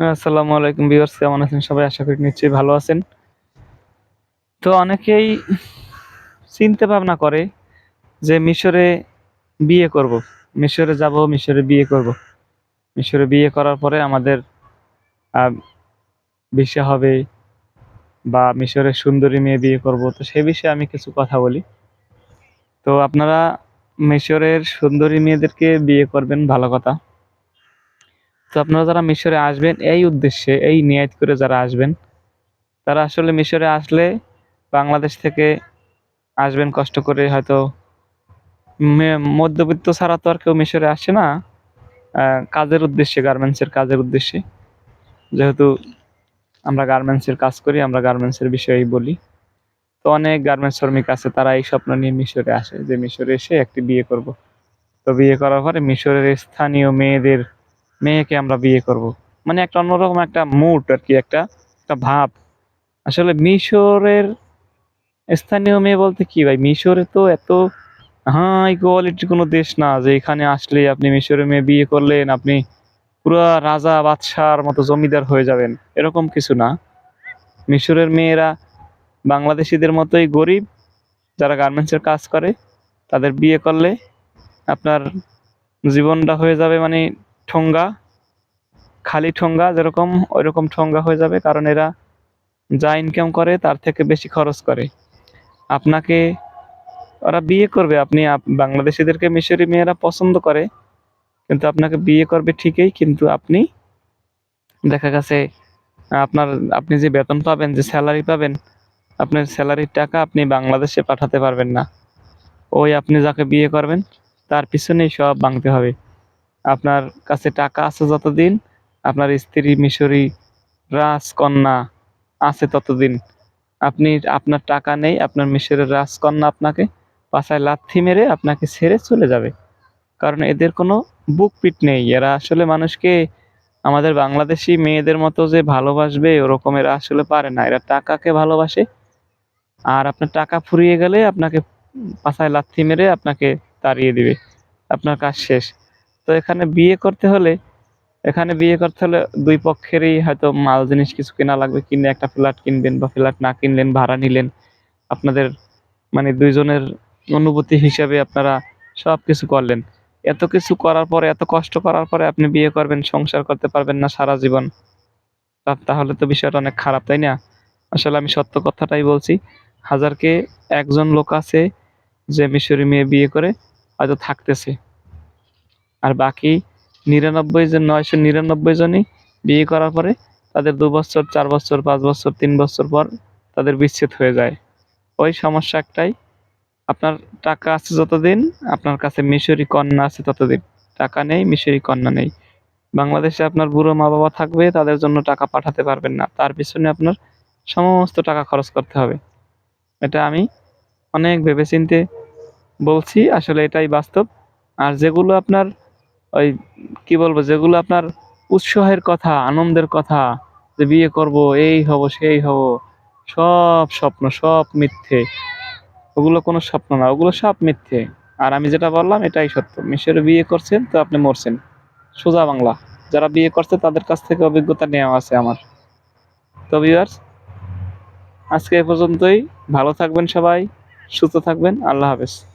আসসালামু আলাইকুম ভিউয়ার্স, কেমন আছেন সবাই? আশা করি নিশ্চয়ই ভালো আছেন। তো অনেকেই চিন্তা ভাবনা করে যে মিশরে বিয়ে করব। মিশরে যাব, মিশরে বিয়ে করব। মিশরে বিয়ে করার পরে আমাদের ভিসা হবে বা মিশরের সুন্দরী মেয়ে বিয়ে করব। তো সে বিষয়ে আমি কিছু কথা বলি। তো আপনারা মিশরের সুন্দরী মেয়েদেরকে বিয়ে করবেন, ভালো কথা। তো আপনারা যারা মিশরে আসবেন, এই উদ্দেশ্যে, এই নিয়াত করে যারা আসবেন, তারা আসলে মিশরে আসলে বাংলাদেশ থেকে আসবেন কষ্ট করে, হয়তো মধ্যবিত্ত ছাড়া তো আর কেউ মিশরে আসে না। কাজের উদ্দেশ্যে গার্মেন্টসের কাজের উদ্দেশ্যে। যেহেতু আমরা গার্মেন্টসের কাজ করি, আমরা গার্মেন্টসের বিষয়েই বলি। তো অনেক গার্মেন্টস শ্রমিক আছে, তারা এই স্বপ্ন নিয়ে মিশরে আসে, যে মিশরে এসে একটি বিয়ে করব। তো বিয়ে করার পরে মিশরের স্থানীয় মেয়েদের মেয়েকে আমরা বিয়ে করব। মানে একটা অন্যরকম একটা মুড আর কি, একটা একটা ভাব। আসলে মিশরের স্থানীয় মেয়ে বলতে কি ভাই? মিশরে তো এত হাই কোয়ালিটির কোনো দেশ না যে এখানে আসলে আপনি মিশরের মেয়ে বিয়ে করলেন, আপনি পুরো রাজা বাদশার মতো জমিদার হয়ে যাবেন। এরকম কিছু না। মিশরের মেয়েরা বাংলাদেশিদের মতোই গরিব, যারা গার্মেন্টসের কাজ করে, তাদের বিয়ে করলে আপনার জীবনটা হয়ে যাবে মানে ঠোঙ্গা। খালি ঠোঙ্গা যেরকম, ওইরকম ঠোঙ্গা হয়ে যাবে, কারণ এরা যা ইনকাম করে তার থেকে বেশি খরচ করে। আপনাকে, ওরা বিয়ে করবে, আপনি আপ- বাংলাদেশিদেরকে মিশরি মেয়েরা পছন্দ করে, কিন্তু আপনাকে বিয়ে করবে ঠিকই, কিন্তু আপনি, দেখা গেছে, আপনার, আপনি যে বেতন পাবেন, যে স্যালারি পাবেন, আপনার স্যালারির টাকা আপনি বাংলাদেশে পাঠাতে পারবেন না। ওই আপনি যাকে বিয়ে করবেন, তার পিছনেই সব ভাঙতে হবে। আপনার কাছে টাকা আছে যতদিন আপনার স্ত্রী মিশরি, রাজকন্যা আছে ততদিন। আপনি, আপনার টাকা নেই, আপনার মিশরের রাজকন্যা আপনাকে পাছায় লাথি মেরে আপনাকে ছেড়ে চলে যাবে। কারণ এদের কোনো বুক পিট নেই। এরা আসলে মানুষকে, আমাদের বাংলাদেশি মেয়েদের মতো যে ভালোবাসবে ওরকম এরা আসলে পারে না। এরা টাকাকে ভালোবাসে। আর আপনার টাকা ফুরিয়ে গেলে আপনাকে পাছায় লাথি মেরে আপনাকে তাড়িয়ে দিবে। আপনার কাজ শেষ। তো এখানে বিয়ে করতে হলে এখানে বিয়ে করতে হলে দুই পক্ষেরই হয়তো মাল জিনিস কিছু কেনা লাগবে। কিনে একটা ফ্ল্যাট কিনবেন বা ফ্ল্যাট না কিনলেন, ভাড়া নিলেন। আপনাদের মানে দুইজনের অনুভূতি হিসাবে আপনারা সব কিছু করলেন। এত কিছু করার পরে, এত কষ্ট করার পরে আপনি বিয়ে করবেন, সংসার করতে পারবেন না সারা জীবন। তাহলে তো বিষয়টা অনেক খারাপ, তাই না? আসলে আমি সত্য কথাটাই বলছি। হাজারকে একজন লোক আছে যে মিশরি মেয়ে বিয়ে করে হয়তো থাকতেছে। আর বাকি নিরানব্বই জন, নয়শো নিরানব্বই জনই বিয়ে করার পরে তাদের দু বছর, চার বছর, পাঁচ বছর, তিন বছর পর তাদের বিচ্ছেদ হয়ে যায়। ওই সমস্যা একটাই, আপনার টাকা আছে যতদিন, আপনার কাছে মিশরি কন্যা আছে ততদিন। টাকা নেই, মিশরি কন্যা নেই। বাংলাদেশে আপনার বুড়ো মা বাবা থাকবে, তাদের জন্য টাকা পাঠাতে পারবেন না। তার পিছনে আপনার সমস্ত টাকা খরচ করতে হবে। এটা আমি অনেক ভেবেচিন্তে বলছি, আসলে এটাই বাস্তব। আর যেগুলো আপনার ওই কি বলব, যেগুলো আপনার উৎসাহের কথা, আনন্দের কথা, যে বিয়ে করব, এই হব, সেই হব, সব স্বপ্ন, সব মিথ্যে। ওগুলো কোনো স্বপ্ন না, ওগুলো সব মিথ্যে। আর আমি যেটা বললাম, এটাই সত্য। মিশরে বিয়ে করছেন তো আপনি মরছেন। সোজা বাংলা। যারা বিয়ে করছে, তাদের কাছ থেকে অভিজ্ঞতা নেওয়া আছে আমার। তো ভিউয়ার্স আজকে এ পর্যন্তই। ভালো থাকবেন সবাই, সুস্থ থাকবেন। আল্লাহ হাফেজ।